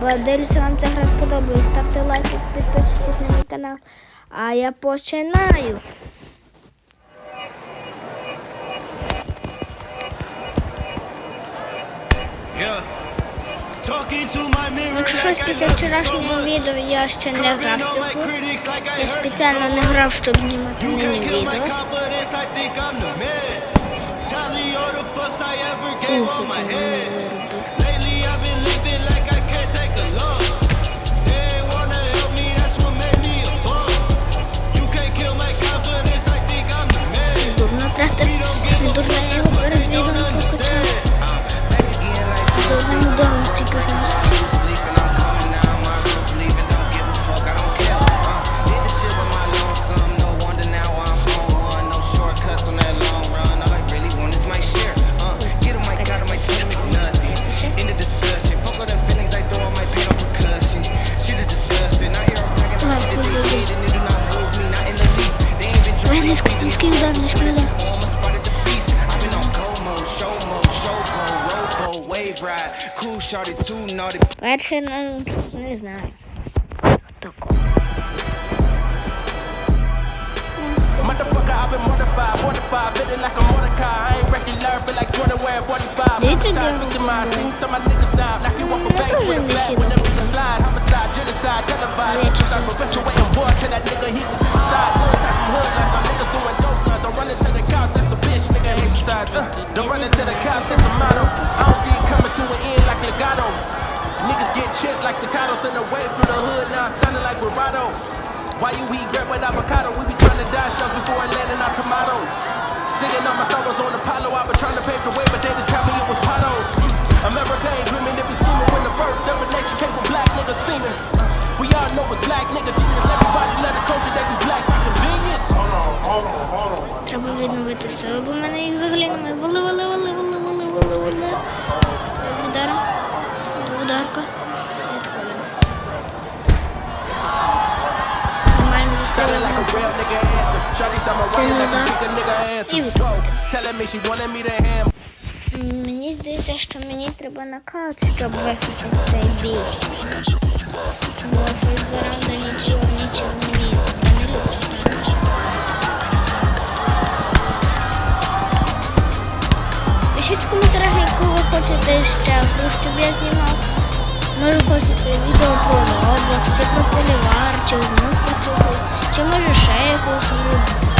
Дивлюся, вам ця гра сподобалась. Ставте лайки, підписуйтесь на мій канал. А я починаю. Якщо щось після вчорашнього відео я ще не грав цю гру. Я спеціально не грав, щоб знімати kill my відео. confidence, too shorty, too naughty. Raczej, no, nie znam. To Motherfucker, I've been mortified, mortified, feeling like a Mordecai. I ain't regular, feel like Jordan wearing 45. I'm tired of victimized, seen some of my niggas die. Knocking off a base with a bat when the niggas slide. Homicide, genocide, televised. I'm perpetuating war to that nigga, he can be beside. Good time from hood, like my niggas doing cicados the wave through the hood, now sounding like bravado. Why you eat bread with avocado? We be trying to dodge shells before it landing our tomato. Singing all my sorrows on Apollo. I been trying to pave the way, but they didn't tell me it was potholes. Sounding like a real nigga anthem. Shawty saw my riot like a nigga anthem. Telling me she wanted me to ham. Мені здається, що мені треба нокаут, щоб виграти цей бій. Бо фейс раунда нічого, нічого не. Пишіть в коментарях, яку ви хочете ще гру, щоб я знімав. Може хочете відео про Roblox, чи про Полівар, чи знов про цю гру, чи може ще якусь гру. Put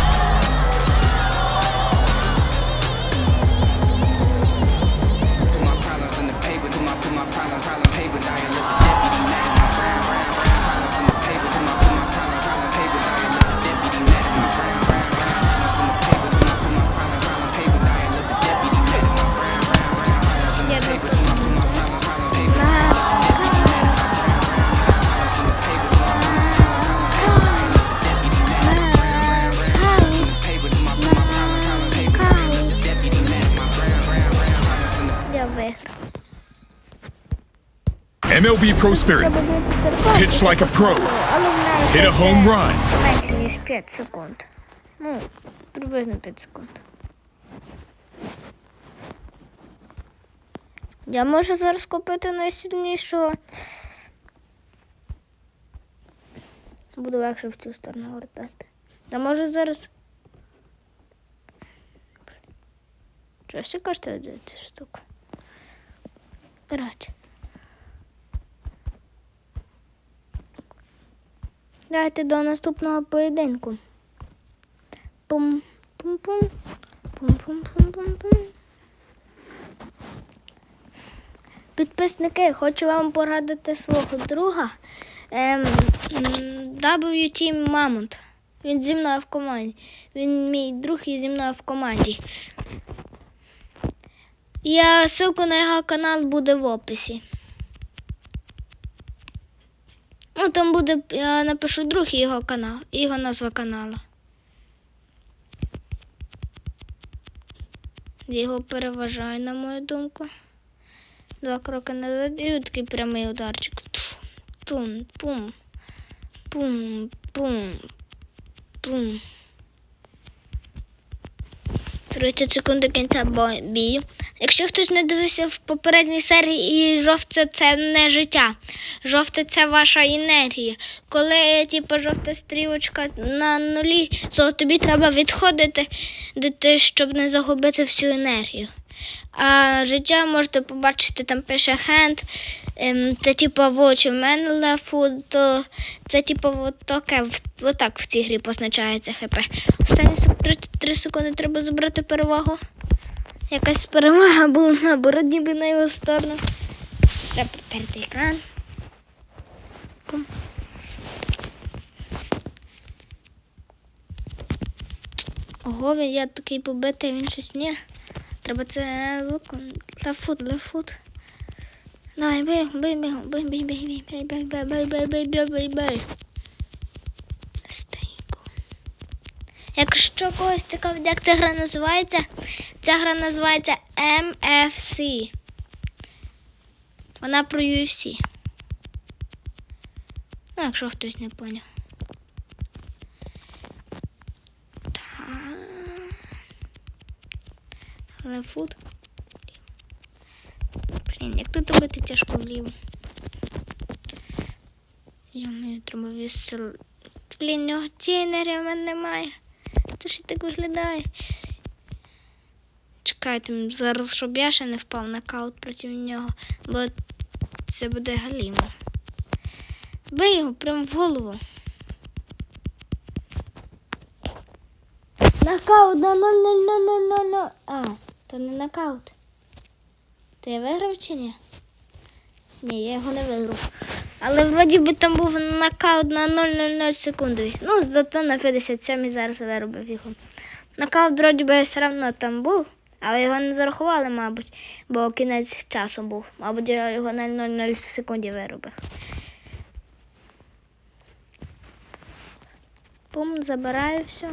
MLB Pro Spirit. Pitch like a pro. Hit a home run. Менше ніж 5 секунд. Ну, приблизно 5 секунд. Я можу зараз купити найсильнішого. Буду легше в цю сторону гортати. Я можу зараз. Що ще коштує цю штуку? Коротше. Давайте до наступного поєдинку. Пум, пум, пум, пум, пум, пум, пум, пум. Підписники, хочу вам порадити свого друга ем, WT Мамонт. Він зі мною в команді. Він мій друг і зі мною в команді. Я ссылку на його канал буде в описі. Ну, там буде, я напишу друг його канал, його назва каналу. Його переважаю, на мою думку. Два кроки назад і такий прямий ударчик. Тум, пум, пум, пум, пум. 30 секунд до кінця бо- бію. Якщо хтось не дивився в попередній серії, і жовте це не життя. Жовте це ваша енергія. Коли типу, жовта стрілочка на нулі, то тобі треба відходити, щоб не загубити всю енергію. А життя можете побачити, там пише хенд, це типу watch foot, то це типу от таке, в- отак в цій грі позначається хп. Останні 33 секунди треба забрати перевагу. Якась перевага була наоборот, ніби на його сторону. Треба протерти екран. Ого, я такий побитий, він щось ні. Треба це виконати. Лефут, лефут. Давай, його, бей, бей, бей, бей, бей, бей, бей, бей, бей, бей, бей, бей. Стейку. Якщо когось цікавить, як ця гра називається, ця гра називається MFC. Вона про UFC. Ну, якщо хтось не поняв. Лефут. Блін, тут робити тяжко вліво. Йому треба вісел. Блін, нього тінерів в мене немає. Це ж і так виглядає. Чекайте, зараз, щоб я ще не впав на каут проти нього, бо це буде галімо. Бий його прямо в голову. Нокаут на 0-0-0-0-0. А, то не нокаут. Я виграв чи ні? Ні, я його не виграв. Але вроді би там був нокаут на 0,00 секунди. Ну, зато на 57 зараз виробив його. Нокаут вроді би все одно там був, але його не зарахували, мабуть, бо кінець часу був. Мабуть, я його на 0,00 секунді виробив. Пум, забираю все.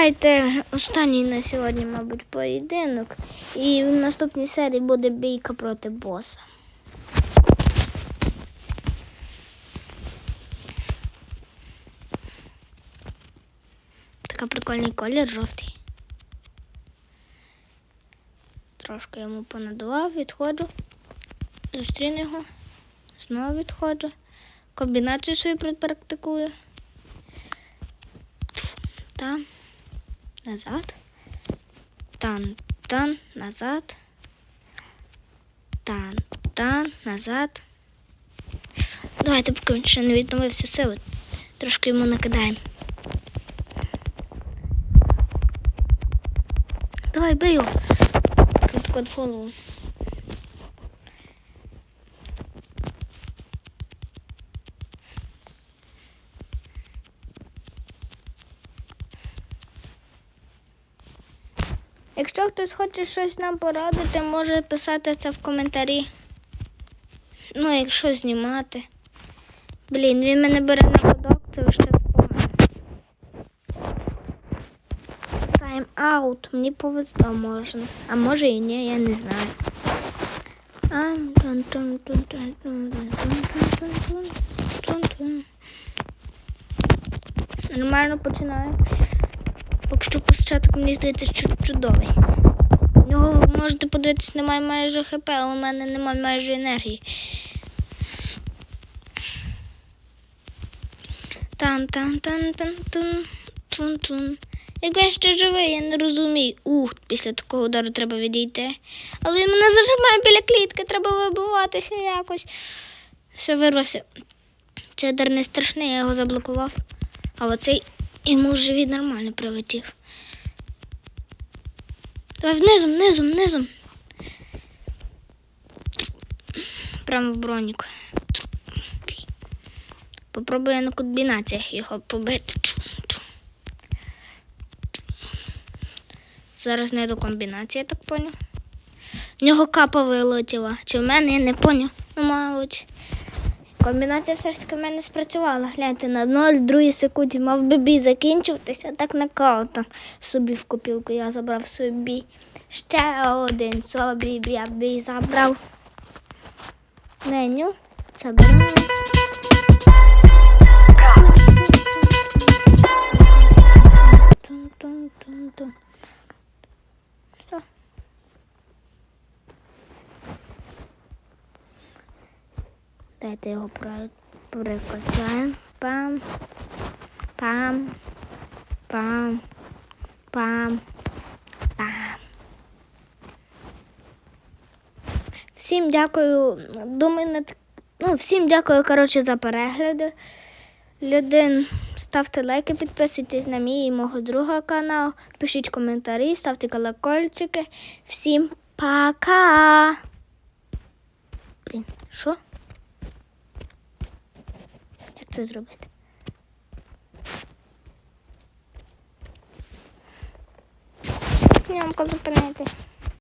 Давайте останній на сьогодні, мабуть, поєдинок. І в наступній серії буде бійка проти боса. Така прикольний колір жовтий. Трошки йому понадував, відходжу. Зустріну його. Знову відходжу. Комбінацію свою практикую. Там. Назад. Тан, тан, назад. Тан, тан, назад. Давайте, поки він ще не відновився сили. Трошки йому накидаємо. Давай, бий його. Код в голову. Якщо хтось хоче щось нам порадити, може писати це в коментарі. Ну, якщо знімати. Блін, він мене бере на ходок, це вже погано. Тайм аут. Мені повезло можна. А може і ні, я не знаю. Ам, тун, початок мені здається, чудовий. У нього можете подивитись, немає майже хп, але у мене немає майже енергії. тан тан тан тан тун тун тун Як він ще живий, я не розумію. Ух, після такого удару треба відійти. Але мене зажимає біля клітки, треба вибиватися якось. Все, вирвався. Цей удар не страшний, я його заблокував. А оцей йому в живіт нормально прилетів. Давай внизу, внизу, внизу. Прямо в броніку. Попробую на комбінаціях його побити. Зараз не до комбінації, я так поняв. В нього капа вилетіла. Чи в мене я не поняв. Ну, мабуть. Комбінація все ж таки в мене спрацювала. Гляньте, на 0,2 секунді мав би бій закінчуватися, так накалта собі в копілку я забрав собі. Ще один собі я бій забрав. Меню забрав. Тун-тун-тун-тун. Все. Дайте його прикачаємо. Пам. Пам. Пам. Пам. Пам. Всім дякую. Думаю, не ну, всім дякую, коротше, за перегляди. Людин, ставте лайки, підписуйтесь на мій і мого другого канал, пишіть коментарі, ставте колокольчики. Всім пока! Блін, що? Це зробити? Княмка зупинити.